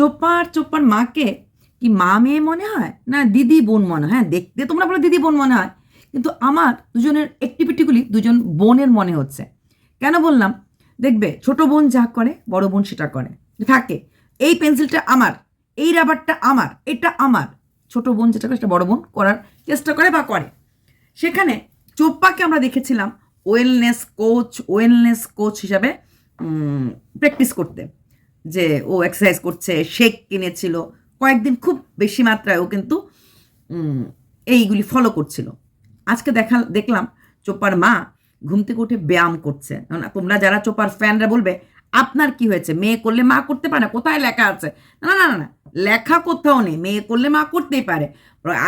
চোপার চোপার মাকে কি মা মেয়ে মনে হয়? না দিদি বোন মনে হয়? হ্যাঁ দেখতে তোমরা বলো দিদি বোন মনে হয়। কিন্তু আমার দুজনের অ্যাক্টিভিটিগুলি দুজন বোনের মনে হচ্ছে। কেন বললাম? দেখবে, ছোট বোন যা করে, বড় বোন সেটা করে। থাকে, এই পেন্সিলটা আমার, এই রাবারটা আমার, এটা আমার। ছোট বোন যেটা করে, সেটা বড় বোন করার চেষ্টা করে বা করে। সেখানে চোপ্পাকে আমরা দেখেছিলাম ওয়েলনেস কোচ ওয়েলনেস কোচ হিসাবে প্র্যাকটিস করতে। যে ও এক্সারসাইজ করছে শেক কিনেছিল। কয়েকদিন খুব বেশি মাত্রায় ও কিন্তু এইগুলি ফলো করছিল। আজকে দেখা, দেখলাম চোপার মা ঘুম থেকে উঠে ব্যায়াম করছে। তোমরা যারা চোপার ফ্যানরা বলবে, আপনার কি হয়েছে? মেয়ে করলে মা করতে পারে? না কোথায় লেখা আছে? না না না না লেখা কোথাও নেই। মেয়ে করলে মা করতেই পারে।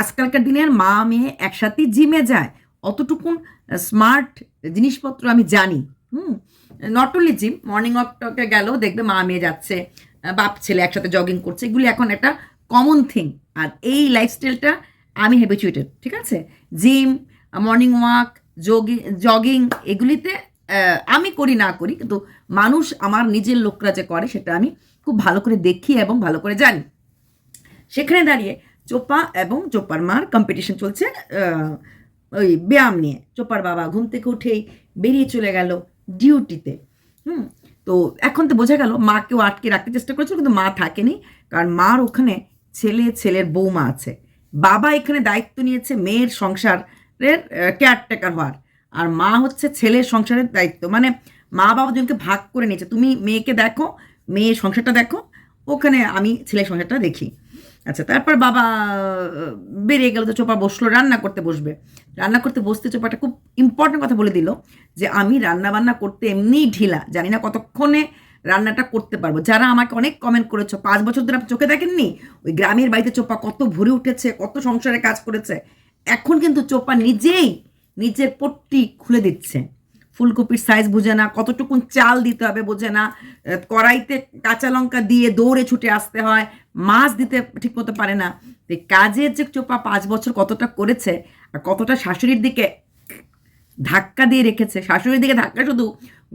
আজকালকার দিনের মা মেয়ে একসাথে জিমে যায়। অতটুকুন স্মার্ট জিনিসপত্র আমি জানি। হুম? নট অনলি জিম মর্নিং ওয়াকটকে গেলেও দেখবে মা মেয়ে যাচ্ছে বাপ ছেলে একসাথে জগিং করছে, এগুলি এখন একটা কমন থিং আর এই লাইফস্টাইলটা আমি হ্যাবিচুয়েটেড ঠিক আছে? Gym morning walk jogging jogging এগুলিতে আমি করি না করি, কিন্তু মানুষ আমার নিজের লোকরা যে করে, সেটা আমি খুব ভালো করে দেখি এবং ভালো করে জানি। সেখানে দাঁড়িয়ে চোপা এবং চোপার মার কম্পিটিশন চলছে ওই ব্যায়াম নিয়ে। চোপার বাবা ঘুম থেকে উঠেই বেরিয়ে চলে গেল ডিউটিতে হুম? তো এখন তো বোঝা গেল, মাকেও আটকে রাখতে চেষ্টা করেছিল, কিন্তু মা থাকেনি, কারণ মার ওখানে ছেলে, ছেলের বৌমা আছে। বাবা এখানে দায়িত্ব নিয়েছে মেয়ের সংসারের কেয়ারটেকার হওয়ার। আর মা হচ্ছে ছেলের সংসারের দায়িত্ব। মানে মা বাবা দুজনকে ভাগ করে নিয়েছে। তুমি মেয়েকে দেখো মেয়ের সংসারটা দেখো, ওখানে আমি ছেলের সংসারটা দেখি। আচ্ছা তারপর বাবা বেরিয়ে গেল তো চোপা বসল, রান্না করতে বসবে। রান্না করতে বসতে চোপাটা খুব ইম্পর্টেন্ট কথা বলে দিল যে আমি রান্না বান্না করতে এমনিই ঢিলা, জানি না কতক্ষণে রান্নাটা করতে পারব। যারা আমাকে অনেক কমেন্ট করেছ, পাঁচ বছর ধরে আপনি চোখে দেখেননি? ওই গ্রামের বাড়িতে চোপা কত ভরে উঠেছে, কত সংসারে কাজ করেছে, এখন কিন্তু চোপা নিজেই নিজের পট্টি খুলে দিচ্ছে। ফুলকপির সাইজ বুঝে না, কতটুকুন চাল দিতে হবে বোঝে না কড়াইতে কাঁচা লঙ্কা দিয়ে দৌড়ে ছুটে আসতে হয়, মাছ দিতে ঠিক মতো পারে না। তো কাজের যে চোপা পাঁচ বছর কতটা করেছে আর কতটা শাশুড়ির দিকে ধাক্কা দিয়ে রেখেছে, শাশুড়ির দিকে ধাক্কা শুধু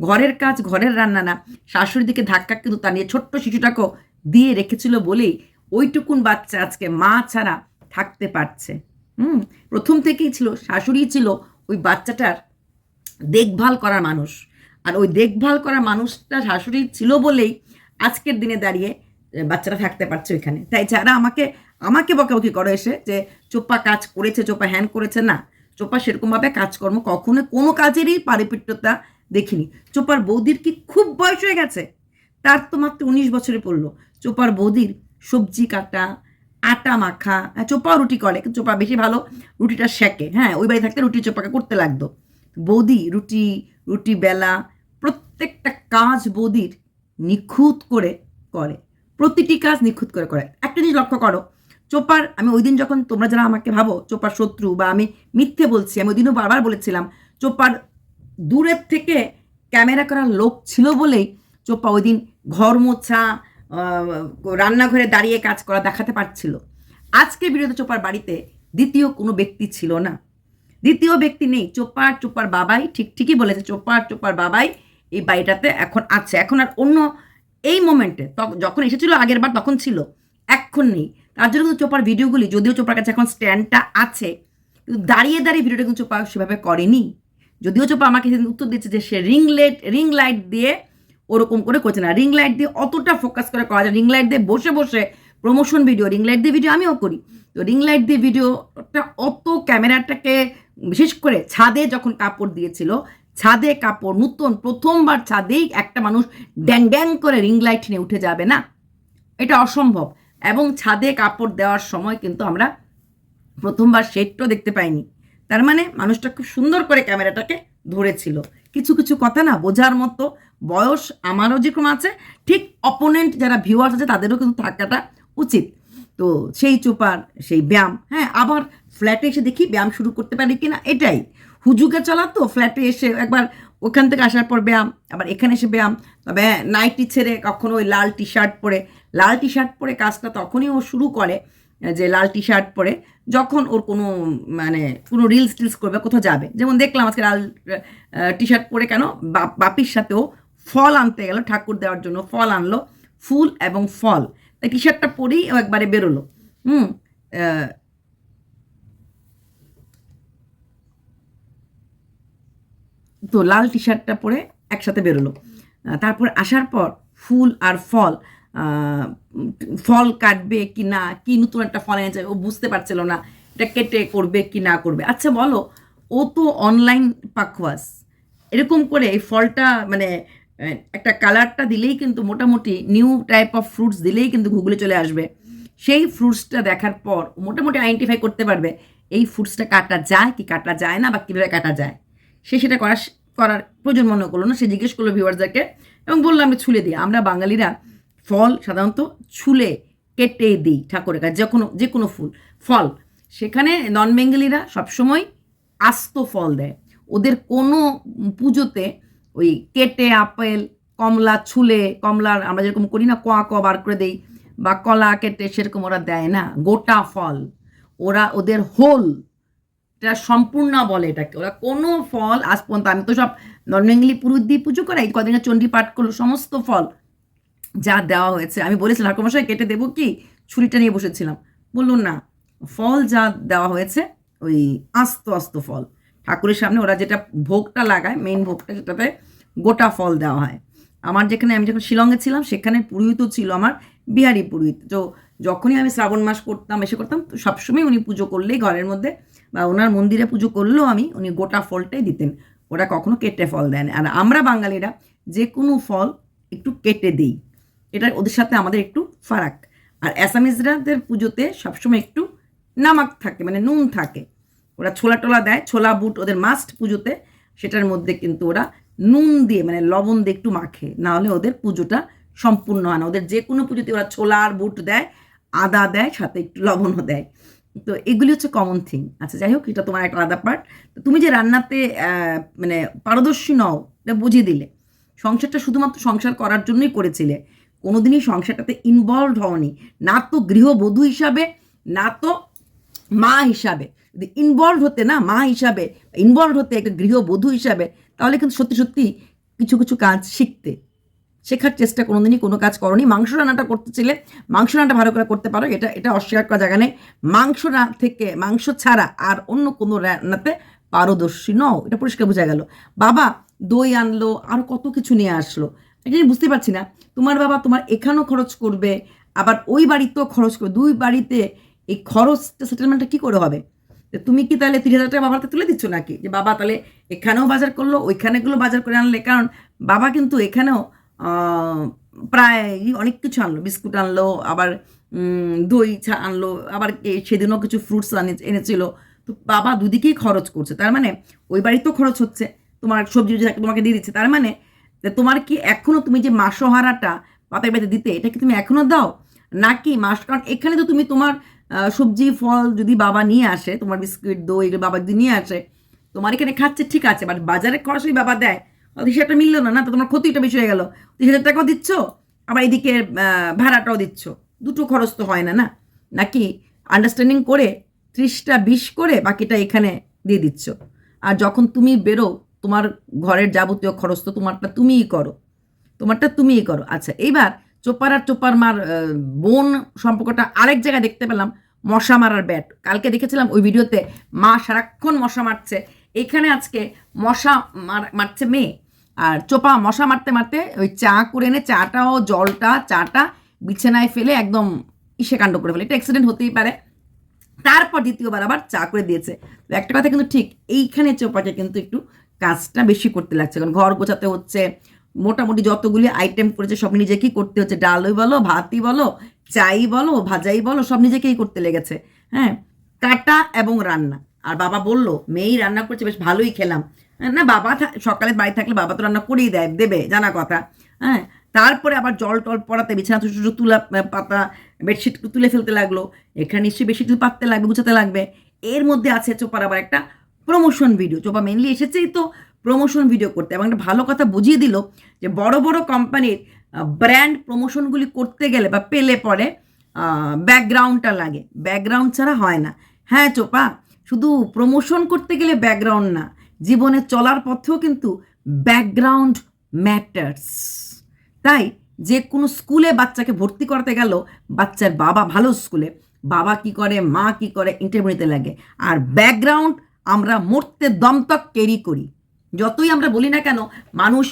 ঘরের কাজ, ঘরের রান্না না, শাশুড়ির দিকে ধাক্কা কিন্তু তা নিয়ে ছোট্ট শিশুটাকেও দিয়ে রেখেছিল বলেই ওইটুকুন বাচ্চা আজকে মা ছাড়া থাকতে পারছে। হুম, প্রথম থেকেই ছিল শাশুড়ি ছিল ওই বাচ্চাটার দেখভাল করার মানুষ। আর ওই দেখভাল করার মানুষটা শাশুড়ি ছিল বলেই আজকের দিনে দাঁড়িয়ে বাচ্চারা থাকতে পারছে ওইখানে। তাই যারা আমাকে আমাকে বকাবকি করে এসে যে চোপা কাজ করেছে চোপা হ্যান করেছে না চোপা সেরকমভাবে কাজকর্ম কখনো কোনো কাজেরই পারিপিট্যতা দেখিনি। চোপার বৌদির কি খুব বয়স হয়ে গেছে? তার তো মাত্র উনিশ বছরে পড়ল। চোপার বৌদির সবজি কাটা আটা মাখা হ্যাঁ, চোপা রুটি করে কিন্তু চোপা বেশি ভালো রুটিটা সেকে হ্যাঁ ওই বাড়ি থাকতে রুটি চোপাকে করতে লাগতো। বৌদি, রুটি রুটি বেলা, প্রত্যেকটা কাজ বৌদির নিখুঁত করে করে, প্রতিটি কাজ নিখুঁত করে করে। একটা জিনিস লক্ষ্য করো, চোপার, আমি ওই দিন যখন তোমরা যারা আমাকে ভাবো, চোপার শত্রু বা আমি মিথ্যে বলছি, আমি ওই দিনও বারবার বলেছিলাম, চোপার দূরের থেকে ক্যামেরা করার লোক ছিল বলেই চোপা ওই দিন ঘর মোছা রান্নাঘরে দাঁড়িয়ে কাজ করা দেখাতে পারছিল। আজকে বিরোধী চোপার বাড়িতে দ্বিতীয় কোনো ব্যক্তি ছিল না। দ্বিতীয় ব্যক্তি নেই। চোপার চোপার বাবাই ঠিক ঠিকই বলেছে, চোপার চোপার বাবাই এই বাড়িটাতে এখন আছে। এখন আর অন্য এই মোমেন্টে যখন এসেছিল আগের বার তখন ছিল, এখন নেই। তার জন্য কিন্তু চোপার ভিডিওগুলি, যদিও চোপার কাছে এখন স্ট্যান্ডটা আছে, কিন্তু দাঁড়িয়ে দাঁড়িয়ে ভিডিওটা কিন্তু চোপা সেভাবে করেনি। যদিও চোপা আমাকে সেদিন উত্তর দিচ্ছে যে সে রিং লাইট রিং লাইট দিয়ে ওরকম করে করছে না। রিং লাইট দিয়ে অতটা ফোকাস করে করা যায় রিং লাইট দিয়ে বসে বসে প্রমোশন ভিডিও রিং লাইট দিয়ে ভিডিও আমিও করি। তো রিং লাইট দিয়ে ভিডিওটা অত ক্যামেরাটাকে বিশেষ করে ছাদে যখন কাপড় দিয়েছিল, ছাদে কাপড় নতুন, প্রথমবার ছাদেই একটা মানুষ ড্যাং ড্যাং করে রিং লাইট নিয়ে উঠে যাবে না? এটা অসম্ভব। এবং ছাদে কাপড় দেওয়ার সময় কিন্তু আমরা প্রথমবার শেডটাও দেখতে পাইনি। তার মানে মানুষটা খুব সুন্দর করে ক্যামেরাটাকে ধরেছিল। কিছু কিছু কথা না বোঝার মতো বয়স আমারও যেরকম আছে, ঠিক অপোনেন্ট যারা ভিউয়ার্স আছে তাদেরও কিন্তু থাকাটা উচিত। তো সেই চোপার, সেই ব্যায়াম হ্যাঁ আবার ফ্ল্যাটে এসে দেখি ব্যায়াম শুরু করতে পারি কিনা, এটাই। হুজুকে চলা তো ফ্ল্যাটে এসে একবার ওখান থেকে আসার পর ব্যায়াম, আবার এখানে এসে ব্যায়াম। তবে হ্যাঁ নাইটি ছেড়ে কখনো ওই লাল টি শার্ট পরে, লাল টি শার্ট পরে কাজটা তখনই ও শুরু করে যে লাল টি শার্ট পরে, যখন ওর কোনো মানে কোনো রিলস টিলস করবে, কোথাও যাবে। যেমন দেখলাম আজকে লাল টি শার্ট পরে কেন বাপ- বাপির সাথেও ফল আনতে গেল, ঠাকুর দেওয়ার জন্য ফল আনলো, ফুল এবং ফল। তাই টি শার্টটা পরেই ও একবারে বেরোলো। হুম তো লাল টি শার্টটা পরে একসাথে বেরোলো। তারপর আসার পর ফুল আর ফল ফল কাটবে কি না, কি নতুন একটা ফল এনেছে, ও বুঝতে পারছিল না এটা কেটে করবে কি না করবে। আচ্ছা বলো, ও তো অনলাইন পাখওয়াস এরকম করে এই ফলটা মানে একটা কালারটা দিলেই কিন্তু মোটামুটি নিউ টাইপ অফ ফ্রুটস দিলেই কিন্তু গুগলে চলে আসবে। সেই ফ্রুটসটা দেখার পর মোটামুটি আইডেন্টিফাই করতে পারবে, এই ফ্রুটসটা কাটা যায় কি কাটা যায় না বা কীভাবে কাটা যায়? সে সেটা করার করার প্রয়োজন মনে করল না। সে জিজ্ঞেস করল ভিউয়ার্সদেরকে এবং বলল আমি ছুলে দিই। আমরা বাঙালিরা ফল সাধারণত ছুলে কেটে দিই ঠাকুরের কাছে যে কোনো যে কোনো ফুল, ফল। সেখানে নন বেঙ্গলিরা সবসময় আস্ত ফল দেয়। ওদের কোনো পুজোতে ওই কেটে, আপেল, কমলা ছুলে, কমলার আমরা যেরকম করি না, কোয়া ক বার করে দেই বা কলা কেটে সেরকম ওরা দেয় না। গোটা ফল। ওরা ওদের হোল। এটা সম্পূর্ণ বলে এটাকে। ওরা কোনো ফল, আজ পর্যন্ত আমি তো সব নন বেঙ্গলি পুরুষ দিয়ে পুজো করাই কদিনে চণ্ডী পাঠ করল, সমস্ত ফল যা দেওয়া হয়েছে। আমি বলেছিলাম, ঠাকুরমশাই, কেটে দেবো কি? ছুরিটা নিয়ে বসেছিলাম। বলল না, ফল যা দেওয়া হয়েছে, ওই আস্ত আস্ত ফল। ঠাকুরের সামনে ওরা যেটা ভোগটা লাগায় মেইন ভোগটা সেটাতে গোটা ফল দেওয়া হয়। আমার যেখানে, আমি যখন শিলংয়ে ছিলাম, সেখানে পুরোহিত ছিল আমার বিহারি পুরোহিত। তো যখনই আমি শ্রাবণ মাস করতাম, এসে করতাম, তো সবসময় উনি পুজো করলেই ঘরের মধ্যে বা ওনার মন্দিরে পুজো করলেও আমি উনি গোটা ফলটাই দিতেন। ওরা কখনো কেটে ফল দেন আর আমরা বাঙালিরা যে কোনো ফল একটু কেটে দিই। এটা ওদের সাথে আমাদের একটু ফারাক। আর অ্যাসামিজরাদের পুজোতে সবসময় একটু নামাক থাকে মানে নুন থাকে। ওরা ছোলা টোলা দেয়, ছোলা, বুট ওদের মাস্ট পুজোতে। সেটার মধ্যে কিন্তু ওরা নুন দিয়ে মানে লবণ দিয়ে একটু মাখে। নাহলে ওদের পুজোটা সম্পূর্ণ হয় না। ওদের যে কোনো পুজোতে ওরা ছোলা আর বুট দেয়, আদা দেয়, সাথে একটু লবণও দেয়। তো এগুলি হচ্ছে কমন থিং আচ্ছা যাই হোক, এটা তোমার একটা আলাদা পার্ট তুমি যে রান্নাতে মানে পারদর্শী নও, এটা বুঝিয়ে দিলে। সংসারটা শুধুমাত্র সংসার করার জন্যই করেছিলে। কোনোদিনই সংসারটাতে ইনভলভ হওনি। না তো গৃহবধূ হিসাবে, না তো মা হিসাবে। যদি ইনভলভ হতে না, মা হিসাবে ইনভলভ হতে একটা গৃহবধূ হিসাবে, তাহলে কিন্তু সত্যি সত্যি কিছু কিছু কাজ শিখতে। শেখার চেষ্টা কোনোদিনই কোনো কাজ করনি। মাংস রান্নাটা করতেছিলে মাংস রান্নাটা ভালো করে করতে পারো। এটা এটা অস্বীকার করা জায়গা নেই। মাংস না থেকে, মাংস ছাড়া আর অন্য কোনো রান্নাতে পারদর্শী নও। এটা পরিষ্কার বোঝা গেল। বাবা, দই আনলো, আর কত কিছু নিয়ে আসলো। এটা আমি বুঝতে পারছি না। তোমার বাবা তোমার এখানেও খরচ করবে, আবার ওই বাড়িতেও খরচ করবে। দুই বাড়িতে এই খরচটা সেটেলমেন্টটা কী করে হবে? তুমি কি তাহলে তিরিশ হাজার টাকা হাতে তুলে দিচ্ছ নাকি? যে বাবা তাহলে এখানেও বাজার করল, ওইখানেগুলো বাজার করে আনলে। কারণ বাবা কিন্তু এখানেও প্রায় অনেক কিছু আনলো, বিস্কুট আনলো, আবার দই ছা- আনলো, আবার সেদিনও কিছু ফ্রুটস আনে, এনেছিল। তো বাবা দুদিকেই খরচ করছে। তার মানে ওই বাড়িতেও খরচ হচ্ছে। তোমার সবজি তোমাকে দিয়ে দিচ্ছে। তার মানে তোমার কি এখনও তুমি যে মাসোহারাটা বাপের বাড়িতে দিতে, এটা কি তুমি এখনও দাও? নাকি মাস, কারণ এখানে তো তুমি তোমার সবজি, ফল যদি বাবা নিয়ে আসে, তোমার বিস্কুট, দই এগুলো বাবা যদি নিয়ে আসে, তোমার এখানে খাচ্ছে, ঠিক আছে বাট বাজারে খরচ বাবা দেয়। সেটা মিললো না না তো তোমার ক্ষতিটা বেশি হয়ে গেল। তিরিশ হাজার টাকাও দিচ্ছ, আবার এদিকে ভাড়াটাও দিচ্ছ। দুটো খরচ তো হয় না না? নাকি আন্ডারস্ট্যান্ডিং করে ত্রিশটা বিশ করে বাকিটা এখানে দিয়ে দিচ্ছ। আর যখন তুমি বেরো, তোমার ঘরের যাবতীয় খরচ তো তোমারটা তুমিই করো। তোমারটা তুমিই করো। আচ্ছা এইবার চোপার আর চোপার মার বোন সম্পর্কটা আরেক জায়গায় দেখতে পেলাম, মশা মারার ব্যাট। কালকে দেখেছিলাম ওই ভিডিওতে মা সারাক্ষণ মশা মারছে। এখানে আজকে মশা মার- মারছে মেয়ে। আর চোপা মশা মারতে মারতে ওই চা করে এনে চাটাও জলটা, চাটা বিছানায় ফেলে একদম ইসে কাণ্ড করে ফেলে। এটা অ্যাক্সিডেন্ট হতেই পারে। তারপর দ্বিতীয়বার আবার চা করে দিয়েছে। তো একটা কথা কিন্তু ঠিক, এইখানে চোপাকে কিন্তু একটু কাজটা বেশি করতে লাগছে। কারণ ঘর গোছাতে হচ্ছে, মোটামুটি যতগুলি আইটেম করেছে সব নিজেকেই করতে হচ্ছে। ডালই বলো, ভাতই বলো, চাই বলো, ভাজাই বলো, সব নিজেকেই করতে লেগেছে। হ্যাঁ কাটা এবং রান্না। আর বাবা বলল, মেয়েই রান্না করছে, বেশ ভালোই খেলাম। না, বাবা সকালে বাড়ি থাকলে বাবা তো রান্না করেই দেয়, দেবে, জানা কথা। হ্যাঁ তারপরে আবার জল টল পড়াতে বিছানা ছোটো ছোটো তুলা পাতা, বেডশিট তুলে ফেলতে লাগল। এখানে নিশ্চয়ই বেশি কিছু পাততে লাগবে, গুছাতে লাগবে। এর মধ্যে আছে চোপার আবার একটা প্রমোশন ভিডিও চোপা মেনলি এসেছেই তো প্রমোশন ভিডিও করতে। এবং একটা ভালো কথা বুঝিয়ে দিল যে বড় বড় কোম্পানির ব্র্যান্ড প্রমোশনগুলি করতে গেলে বা পেলে পরে ব্যাকগ্রাউন্ডটা লাগে। ব্যাকগ্রাউন্ড ছাড়া হয় না। হ্যাঁ চোপা, শুধু প্রমোশন করতে গেলে ব্যাকগ্রাউন্ড না। জীবনে চলার পথেও কিন্তু ব্যাকগ্রাউন্ড ম্যাটার্স তাই যে কোনো স্কুলে বাচ্চাকে ভর্তি করতে গেল, বাচ্চার বাবা ভালো স্কুলে। বাবা কি করে, মা কি করে ইন্টারভিউ নিতে লাগে। আর ব্যাকগ্রাউন্ড আমরা মরতে দমতক ক্যারি করি। যতই আমরা বলি না কেন, মানুষ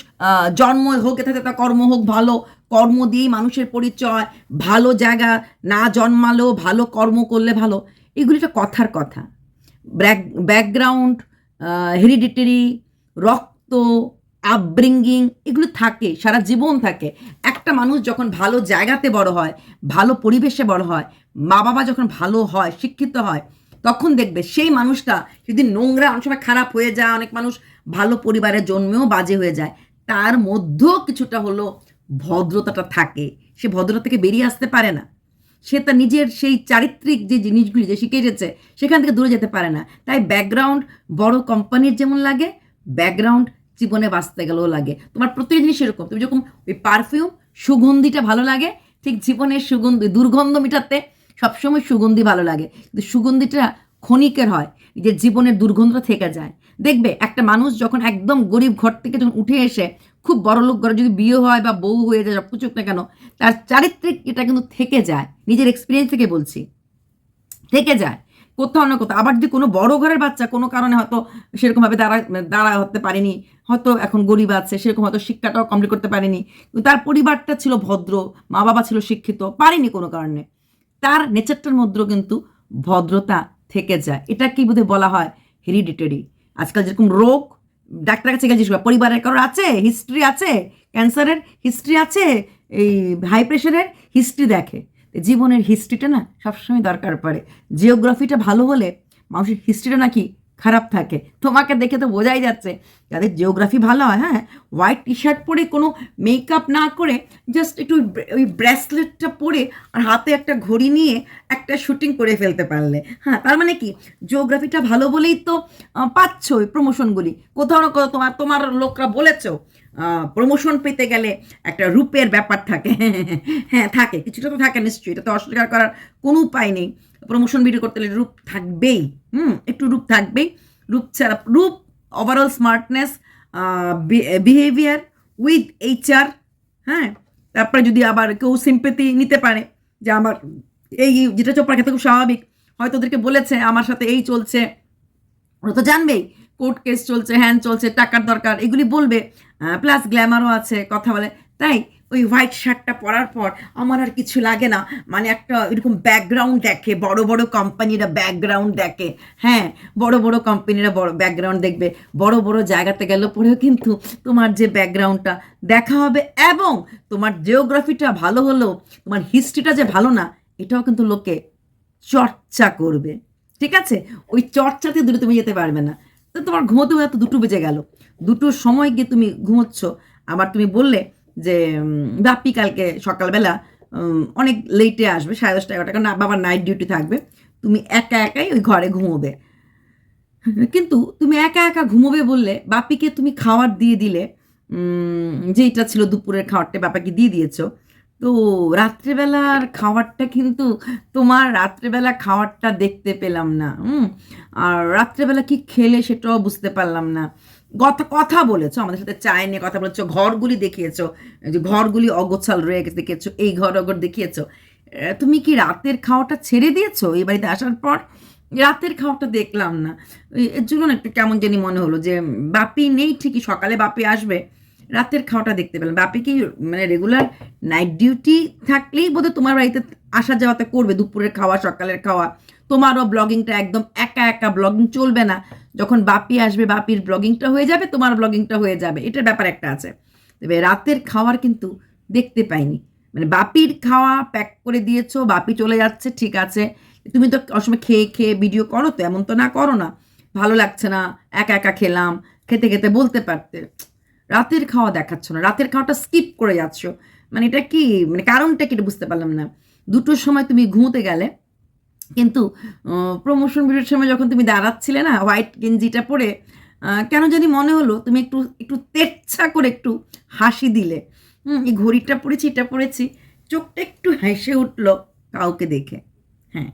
জন্ম হোক এতে তা কর্ম হোক, ভালো। কর্ম দিয়েই মানুষের পরিচয়, ভালো জায়গা না জন্মালেও ভালো কর্ম করলে ভালো। এগুলি একটা কথার কথা। ব্যাক ব্যাকগ্রাউন্ড হেরিডিটারি রক্ত আপব্রিঙ্গিং এগুলো থাকে, সারা জীবন থাকে। একটা মানুষ যখন ভালো জায়গাতে বড় হয়, ভালো পরিবেশে বড় হয় মা বাবা যখন ভালো হয়, শিক্ষিত হয়, তখন দেখবে সেই মানুষটা যদি নোংরা, অনেক সময় খারাপ হয়ে যায়, অনেক মানুষ ভালো পরিবারে জন্মেও বাজে হয়ে যায়, তার মধ্যেও কিছুটা হলো ভদ্রতাটা থাকে। সে ভদ্রতা থেকে বেরিয়ে আসতে পারে না। সে তার নিজের সেই চারিত্রিক যে জিনিসগুলি যে শিখে এসেছে সেখান থেকে দূরে যেতে পারে না। তাই ব্যাকগ্রাউন্ড বড় কোম্পানির যেমন লাগে ব্যাকগ্রাউন্ড জীবনে বাঁচতে গেলেও লাগে। তোমার প্রত্যেক জিনিস এরকম। তুমি যখন ওই পারফিউম সুগন্ধিটা ভালো লাগে, ঠিক জীবনের সুগন্ধি, দুর্গন্ধ মিটাতে সবসময় সুগন্ধি ভালো লাগে। কিন্তু সুগন্ধিটা ক্ষণিকের হয়। নিজের জীবনের দুর্গন্ধ থেকে যায়। দেখবে, একটা মানুষ যখন একদম গরিব ঘর থেকে যখন উঠে এসে খুব বড় লোক ঘরে যদি বিয়ে হয় বা বউ হয়ে যায়, সব কিছু না কেন, তার চারিত্রিক এটা কিন্তু থেকে যায়। নিজের এক্সপিরিয়েন্স থেকে বলছি। থেকে যায়। কোথাও না কোথাও। আবার যদি কোনো বড় ঘরের বাচ্চা কোনো কারণে হয়তো সেরকমভাবে দাঁড়া দাঁড়া হতে পারেনি, হয়তো এখন গরিব আছে, সেরকম হয়তো শিক্ষাটাও কমপ্লিট করতে পারেনি তার পরিবারটা ছিল ভদ্র মা বাবা ছিল শিক্ষিত, পারেনি কোনো কারণে। তার নেচারটার মধ্যেও কিন্তু ভদ্রতা থেকে যায়। এটা কি বোধহয় বলা হয়? হেরিডিটারি আজকাল যেরকম রোগ ডাক্তার কাছে গেছিস পরিবারের কারোর আছে হিস্ট্রি আছে ক্যান্সারের হিস্ট্রি আছে, এই হাই প্রেশারের হিস্ট্রি দেখে। জীবনের হিস্ট্রিটা না সবসময় দরকার পড়ে। জিওগ্রাফিটা ভালো হলে মানুষের হিস্ট্রিটা নাকি খারাপ থাকে। তোমাকে দেখে তো বোঝাই যাচ্ছে। যাদের জিওগ্রাফি ভালো হয় হ্যাঁ হোয়াইট টি শার্ট পরে কোনো মেকআপ না করে জাস্ট একটু ওই ব্রে- ব্রেসলেটটা পরে আর হাতে একটা ঘড়ি নিয়ে একটা শুটিং করে ফেলতে পারলে। হ্যাঁ তার মানে কি? জিওগ্রাফিটা ভালো বলেই তো পাচ্ছ ওই প্রমোশনগুলি কোথাও না কোথাও তোমার তোমার লোকরা বলেছ প্রমোশন পেতে গেলে একটা রূপের ব্যাপার থাকে। হ্যাঁ থাকে। কিছুটা তো থাকে নিশ্চয়ই। এটা তো অস্বীকার করার কোনো উপায় নেই। প্রমোশন ভিডিও করতে গেলে রূপ থাকবেই, হুম, একটু রূপ থাকবেই। রূপ ছাড়া, রূপ overall smartness behaviour with HR হ্যাঁ তারপরে যদি আবার কেউ সিম্পেতি নিতে পারে যে আমার এই যেটা চোপড়া খেতে খুব স্বাভাবিক, হয়তো ওদেরকে বলেছে, আমার সাথে এই চলছে। ওরা তো জানবেই কোর্ট কেস চলছে, হ্যান চলছে, টাকার দরকার, এগুলি বলবে। প্লাস গ্ল্যামারও আছে, কথা বলে। তাই ওই হোয়াইট শার্টটা পরার পর আমার আর কিছু লাগে না। মানে একটা এরকম ব্যাকগ্রাউন্ড দেখে, বড় বড় কোম্পানিরা ব্যাকগ্রাউন্ড দেখে। হ্যাঁ বড় বড় কোম্পানিরা বড় ব্যাকগ্রাউন্ড দেখবে। বড় বড় জায়গাতে গেল পরেও কিন্তু তোমার যে ব্যাকগ্রাউন্ডটা দেখা হবে এবং তোমার জিওগ্রাফিটা ভালো হলেও, তোমার হিস্ট্রিটা যে ভালো না, এটাও কিন্তু লোকে চর্চা করবে। ঠিক আছে? ওই চর্চাতে দূরে তুমি যেতে পারবে না। তো তোমার ঘুমোতে হয়তো দুটো বেজে গেল। দুটোর সময় গিয়ে তুমি ঘুমোচ্ছ। আবার তুমি বললে যে বাপ্পি কালকে সকালবেলা অনেক লেটে আসবে, সাড়ে দশটা এগারোটা, কারণ বাবার নাইট ডিউটি থাকবে। তুমি একা একাই ওই ঘরে ঘুমোবে। কিন্তু তুমি একা একা ঘুমোবে বললে বাপিকে তুমি খাবার দিয়ে দিলে যেটা ছিল দুপুরের খাবারটা বাপাকে দিয়ে দিয়েছ, তো রাত্রেবেলার খাবারটা কিন্তু তোমার রাত্রেবেলা খাবারটা দেখতে পেলাম না, হুম। আর রাত্রেবেলা কি খেলে সেটাও বুঝতে পারলাম না। কথা কথা বলেছ, আমাদের সাথে চায় নিয়ে কথা বলেছ, ঘরগুলি দেখিয়েছো যে ঘরগুলি অগোছাল রয়ে গেছে দেখিয়েছো, এই ঘর অগর দেখিয়েছো। তুমি কি রাতের খাওয়াটা ছেড়ে দিয়েছ? এই বাড়িতে আসার পর রাতের খাওয়াটা দেখলাম না। এর জন্য একটু কেমন জানি মনে হলো যে বাপি নেই ঠিকই, সকালে বাপি আসবে, রাতের খাওয়াটা দেখতে পেলাম। বাপি কি মানে রেগুলার নাইট ডিউটি থাকলেই বোধহয় তোমার বাড়িতে আসা যাওয়াতে করবে, দুপুরের খাওয়া, সকালের খাওয়া। তোমারও ব্লগিংটা একদম একা একা ব্লগিং চলবে না। যখন বাপি আসবে, বাপির ব্লগিংটা হয়ে যাবে, তোমার ব্লগিংটা হয়ে যাবে। এটার ব্যাপার একটা আছে। তবে রাতের খাওয়ার কিন্তু দেখতে পাইনি। মানে বাপির খাওয়া প্যাক করে দিয়েছ, বাপি চলে যাচ্ছে, ঠিক আছে। তুমি তো অসময় খেয়ে খেয়ে ভিডিও করো তো, এমন তো না করো না। ভালো লাগছে না, একা একা খেলাম, খেতে খেতে বলতে পারতে। রাতের খাওয়া দেখাচ্ছ না, রাতের খাওয়াটা স্কিপ করে যাচ্ছ। মানে এটা কি? মানে কারণটা কি এটা বুঝতে পারলাম না। দুটোর সময় তুমি ঘুমোতে গেলে কিন্তু প্রমোশন ভিডিওর সময় যখন তুমি দাঁড়াচ্ছিলে না হোয়াইট গেঞ্জিটা পরে কেন জানি মনে হলো তুমি একটু একটু তেচ্ছা করে একটু হাসি দিলে। হুম, এই ঘড়িটা পরেছি, এটা পরেছি, চোখটা একটু হেসে উঠল কাউকে দেখে। হ্যাঁ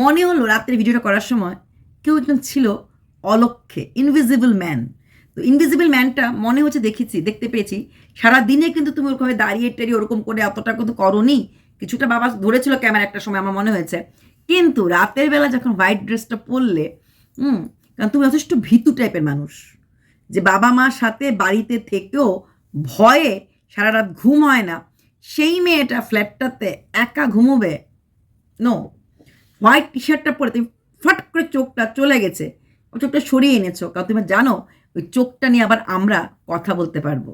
মনে হলো রাত্রে ভিডিওটা করার সময় কেউ একজন ছিল অলক্ষে ইনভিজিবল ম্যান তো ইনভিজিবল ম্যানটা মনে হচ্ছে দেখেছি, দেখতে পেয়েছি। সারা দিনে কিন্তু তুমি ওরকম দাঁড়িয়ে টেরিয়ে ওরকম করে অতটা কিন্তু করনি। কিছুটা বাবা ধরেছিল ক্যামেরা একটা সময়, আমার মনে হয়েছে। কিন্তু রাতের বেলা যখন হোয়াইট ড্রেসটা পরলে, হুম, কারণ তুমি যথেষ্ট ভীতু টাইপের মানুষ, যে বাবা মার সাথে বাড়িতে থেকেও ভয়ে সারা রাত ঘুম হয় না, সেই মেয়েটা ফ্ল্যাটটাতে একা ঘুমোবে? নো হোয়াইট টি শার্টটা পরে তুমি ফট করে চোখটা চলে গেছে, ও চোখটা সরিয়ে এনেছো, কারণ তুমি জানো ওই চোখটা নিয়ে আবার আমরা কথা বলতে পারব।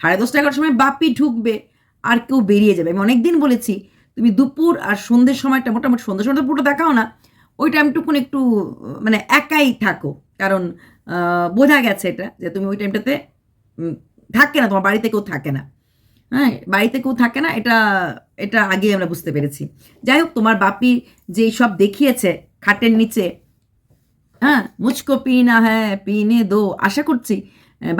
সাড়ে দশটা এগারোটার সময় বাপি ঢুকবে, আর কেউ বেরিয়ে যাবে। আমি অনেকদিন বলেছি তুমি দুপুর আর সন্ধ্যের সময়টা মোটামুটি সন্ধ্যের সময়টা পুরো দেখাও না, ওই টাইমটুকুন একটু মানে একাই থাকো। কারণ বোঝা গেছে এটা যে তুমি ওই টাইমটাতে থাকে না, তোমার বাড়িতে কেউ থাকে না। হ্যাঁ বাড়িতে কেউ থাকে না, এটা এটা আগে আমরা বুঝতে পেরেছি। যাই হোক, তোমার বাপি যে সব দেখিয়েছে খাটের নিচে হ্যাঁ মুচকো পি না হ্যাঁ পিনে দো, আশা করছি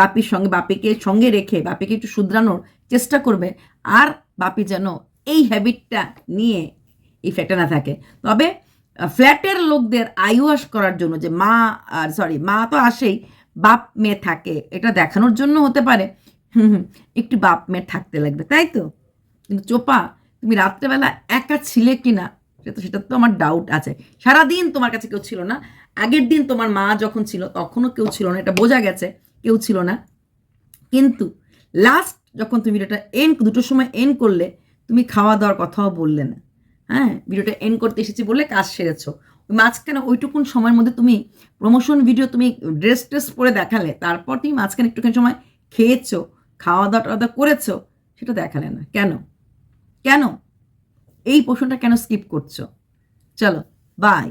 বাপির সঙ্গে, বাপিকে সঙ্গে রেখে, বাপিকে একটু শুধরানোর চেষ্টা করবে, আর বাপি যেন এই হ্যাবিটটা নিয়ে এই ফ্ল্যাটে না থাকে। তবে ফ্ল্যাটের লোকদের আইওয়াস করার জন্য যে মা, আর সরি মা তো আসেই, বাপ মেয়ে থাকে, এটা দেখানোর জন্য হতে পারে। একটু বাপ মেয়ে থাকতে লাগবে, তাই তো? কিন্তু চোপা, তুমি রাত্রেবেলা একা ছিলে কি না সেটা সেটা তো আমার ডাউট আছে। সারাদিন তোমার কাছে কেউ ছিল না। আগের দিন তোমার মা যখন ছিল, তখনও কেউ ছিল না, এটা বোঝা গেছে, কেউ ছিল না। কিন্তু লাস্ট যখন তুমি এটা এন দুটোর সময় এন করলে তুমি খাওয়া দাওয়ার কথাও বললে না। হ্যাঁ ভিডিওটা এন্ড করতে এসেছি বলে কাজ সেরেছো। মাঝখানে ওইটুকুন সময়ের মধ্যে তুমি প্রমোশন ভিডিও তুমি ড্রেস ট্রেস পরে দেখালে, তারপর তুমি মাঝখানে একটুখানি সময় খেয়েছো, খাওয়া দাওয়া টাওয়া করেছ, সেটা দেখালে না। কেন? কেন? এই প্রশ্নটা কেন স্কিপ করছ? চলো বাই